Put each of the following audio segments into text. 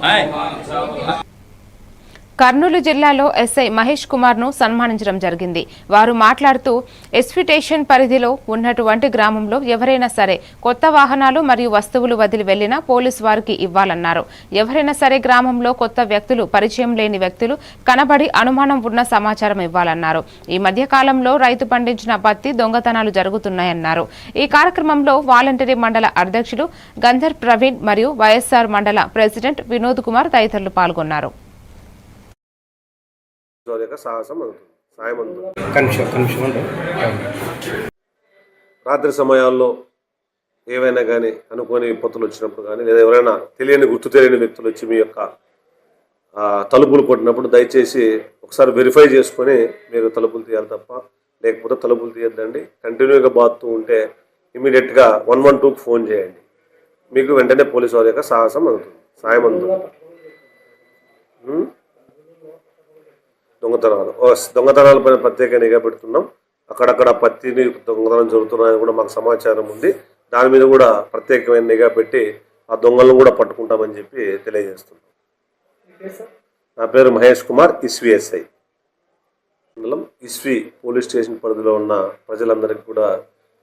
哎哎 కర్నూలు జిల్లాలో ఎస్ఐ మహేష్ కుమార్ను సన్మానించడం జరిగింది. వారు మాట్లాడుతూ ఎస్పిటేషన్ పరిధిలో ఉన్నటువంటి గ్రామంలో ఎవరైనా సరే కొత్త వాహనాలు మరియు వస్తువులు వదిలి వెళ్ళినా పోలీసు వారికి ఇవ్వాలన్నారు. ఎవరైనా సరే గ్రామంలో కొత్త వ్యక్తులు పరిచయం లేని వ్యక్తులు కనబడి అనుమానం ఉన్న సమాచారం ఇవ్వాలన్నారు. ఈ మధ్య కాలంలో రైతు పండించిన పత్తి దొంగతనాలు జరుగుతున్నాయన్నారు. ఈ కార్యక్రమంలో వాలంటరీ మండల అధ్యక్షులు గంధర్ ప్రవీణ్ మరియు వైఎస్ఆర్ మండల ప్రెసిడెంట్ వినోద్ కుమార్ తదితరులు పాల్గొన్నారు. వారి యొక్క సాహసం అందుతుంది. సాయం అందుతుంది. కనిషం కనిషం ఉండు రాత్రి సమయాల్లో ఏవైనా కానీ అనుకోని విపత్తులు వచ్చినప్పుడు కానీ లేదా ఎవరైనా తెలియని గుర్తు తెలియని వ్యక్తులు వచ్చి మీ యొక్క తలుపులు కొట్టినప్పుడు దయచేసి ఒకసారి వెరిఫై చేసుకొని మీరు తలుపులు తీయాలి తప్ప లేకపోతే తలుపులు తీయద్దండి. కంటిన్యూగా బాగుతూ ఉంటే ఇమీడియట్గా వన్ వన్ టూకి ఫోన్ చేయండి. మీకు వెంటనే పోలీసు వారి యొక్క సాహసం అందుతుంది. సాయం అందుతుంది. దొంగతనాలు. ఓ, దొంగతనాలపైన ప్రత్యేక నిఘా పెడుతున్నాం. అక్కడక్కడ పత్తిని దొంగతనం జరుగుతున్నాయని కూడా మాకు సమాచారం ఉంది. దాని మీద కూడా ప్రత్యేకమైన నిఘా పెట్టి ఆ దొంగలను కూడా పట్టుకుంటామని చెప్పి తెలియజేస్తున్నాం. నా పేరు మహేష్ కుమార్ ఇస్విఎస్ఐ మండలం ఇస్వి పోలీస్ స్టేషన్ పరిధిలో ఉన్న ప్రజలందరికీ కూడా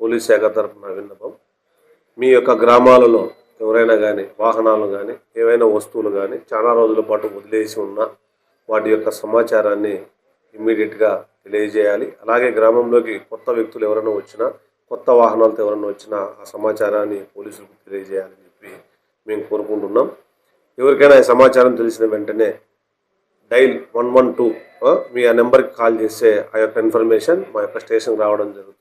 పోలీస్ శాఖ తరఫున విన్నపం. మీ యొక్క గ్రామాలలో ఎవరైనా కానీ వాహనాలు కానీ ఏవైనా వస్తువులు కానీ చాలా రోజుల పాటు వదిలేసి ఉన్నా వాటి యొక్క సమాచారాన్ని ఇమ్మీడియట్గా తెలియజేయాలి. అలాగే గ్రామంలోకి కొత్త వ్యక్తులు ఎవరైనా వచ్చినా కొత్త వాహనాలతో ఎవరైనా వచ్చినా ఆ సమాచారాన్ని పోలీసులకు తెలియజేయాలని చెప్పి మేము కోరుకుంటున్నాం. ఎవరికైనా ఈ సమాచారం తెలిసిన వెంటనే డైల్ వన్ వన్ టూ మీ ఆ నెంబర్కి కాల్ చేస్తే ఆ యొక్క ఇన్ఫర్మేషన్ మా యొక్క స్టేషన్కి రావడం జరుగుతుంది.